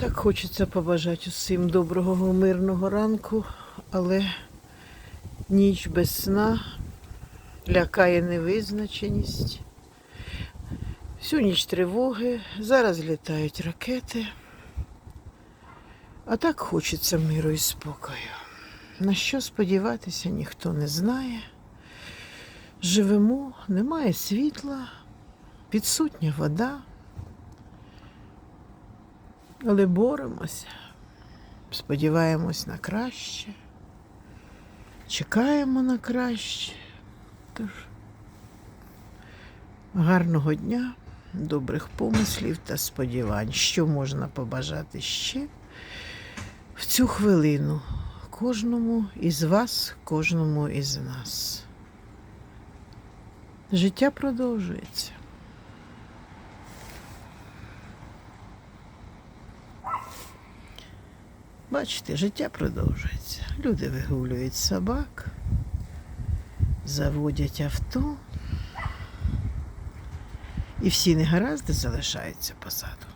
Так хочеться побажати усім доброго мирного ранку, але ніч без сна лякає невизначеність. Всю ніч тривоги, зараз літають ракети. А так хочеться миру і спокою. На що сподіватися, ніхто не знає. Живемо, немає світла, відсутня вода. Але боремося, сподіваємось на краще, чекаємо на краще. Тож гарного дня, добрих помислів та сподівань, що можна побажати ще в цю хвилину кожному із вас, кожному із нас. Життя продовжується. Бачите, життя продовжується. Люди вигулюють собак, заводять авто, і всі негаразди залишаються позаду.